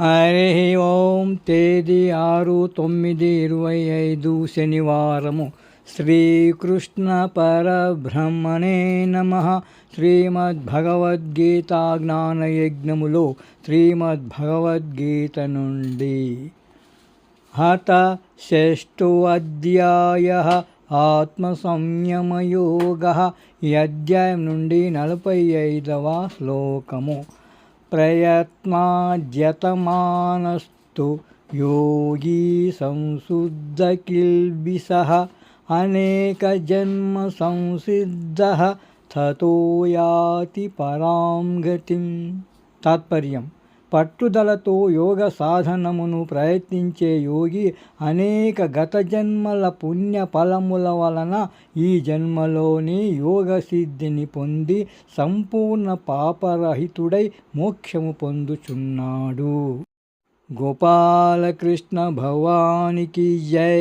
హరి ఓం తేదీ ఆరు తొమ్మిది ఇరవై ఐదు శనివారము. శ్రీకృష్ణ పరబ్రహ్మణే నమ. శ్రీమద్భగవద్గీత జ్ఞానయజ్ఞములో శ్రీమద్భగవద్గీత నుండి. హత షష్ఠో అధ్యాయ ఆత్మసంయమయోగ. ఈ అధ్యాయం నుండి నలభై ఐదవ శ్లోకము. प्रयत्नाद्यतमानस्तु। योगी संशुद्धकिल्बिषः अनेकजन्मसंसिद्धः। ततो याति परां गतिं तात्पर्यं పట్టుదలతో యోగ సాధనమును ప్రయత్నించే యోగి అనేక గత జన్మల పుణ్య ఫలముల వలన ఈ జన్మలోని యోగ సిద్ధిని పొంది సంపూర్ణ పాపరహితుడై మోక్షము పొందుచున్నాడు. గోపాలకృష్ణ భవానికి జై.